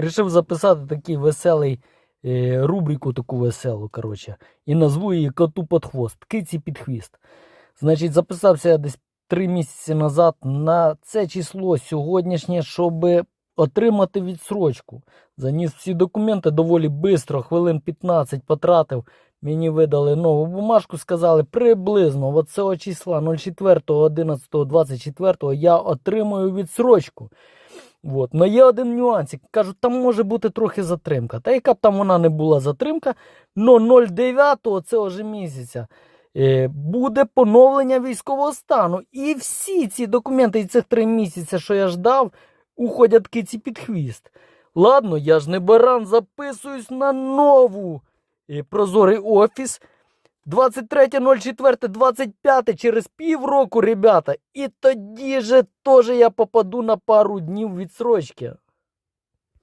Рішив записати такий веселий е, рубрику, таку веселу, коротше, і назву її коту під хвост, киці під хвіст. Значить, записався я десь три місяці назад на це число сьогоднішнє, щоб отримати відсрочку. Заніс всі документи доволі швидко, хвилин 15 потратив. Мені видали нову бумажку, сказали приблизно от цього числа 04.11.24 я отримую відсрочку. От. Но є один нюансик. Кажуть, там може бути трохи затримка. Та яка б там вона не була затримка, но 09 цього ж місяця е, буде поновлення військового стану. І всі ці документи і цих три місяці, що я ждав, уходять киці під хвіст. Ладно, я ж не баран, записуюсь на нову е, прозорий офіс. 23.04.25 через півроку, ребята. І тоді же теж я попаду на пару днів відсрочки.